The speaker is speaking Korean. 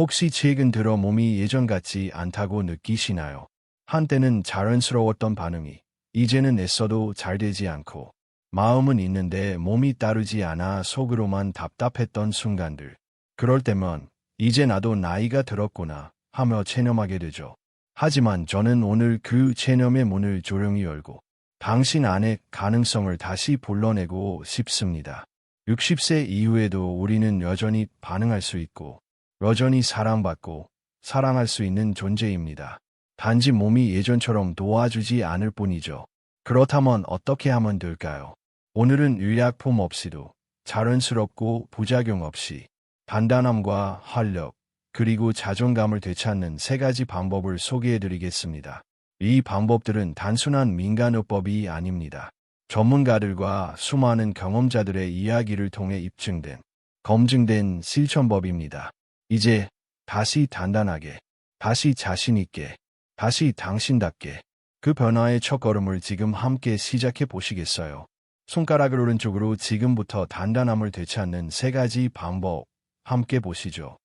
혹시 최근 들어 몸이 예전 같지 않다고 느끼시나요? 한때는 자연스러웠던 반응이 이제는 애써도 잘 되지 않고 마음은 있는데 몸이 따르지 않아 속으로만 답답했던 순간들. 그럴 때면 이제 나도 나이가 들었구나 하며 체념하게 되죠. 하지만 저는 오늘 그 체념의 문을 조용히 열고 당신 안의 가능성을 다시 불러내고 싶습니다. 60세 이후에도 우리는 여전히 반응할 수 있고 여전히 사랑받고 사랑할 수 있는 존재입니다. 단지 몸이 예전처럼 도와주지 않을 뿐이죠. 그렇다면 어떻게 하면 될까요? 오늘은 의약품 없이도 자연스럽고 부작용 없이 단단함과 활력, 그리고 자존감을 되찾는 세 가지 방법을 소개해 드리겠습니다. 이 방법들은 단순한 민간요법이 아닙니다. 전문가들과 수많은 경험자들의 이야기를 통해 입증된, 검증된 실천법입니다. 이제 다시 단단하게, 다시 자신있게, 다시 당신답게 그 변화의 첫 걸음을 지금 함께 시작해 보시겠어요? 손가락을 오른쪽으로 지금부터 단단함을 되찾는 세 가지 방법 함께 보시죠.